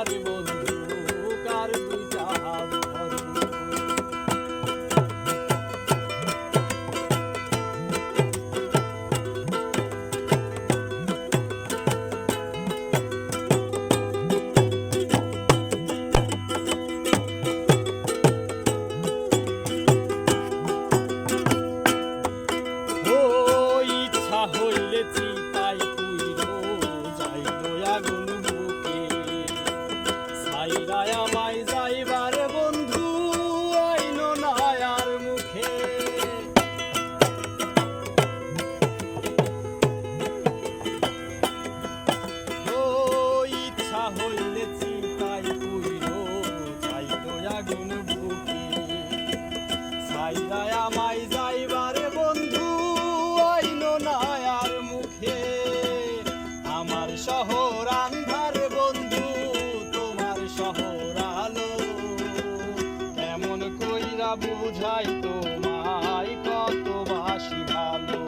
কান্দাইয়ার বন্ধু আমায় যাইবার বন্ধু, আইন নায়ার মুখে। ও ইচ্ছা হইলে চিতাই পুইরো যাইল আগুন বুকে। সাইরায় আমায় না বুঝাই তোমায় কত বাসি ভালো।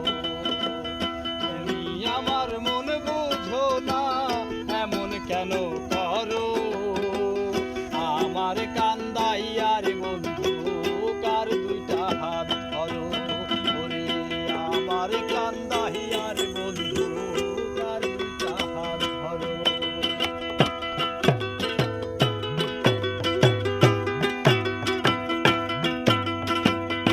তুমি আমার মন বুঝো না এমন কেন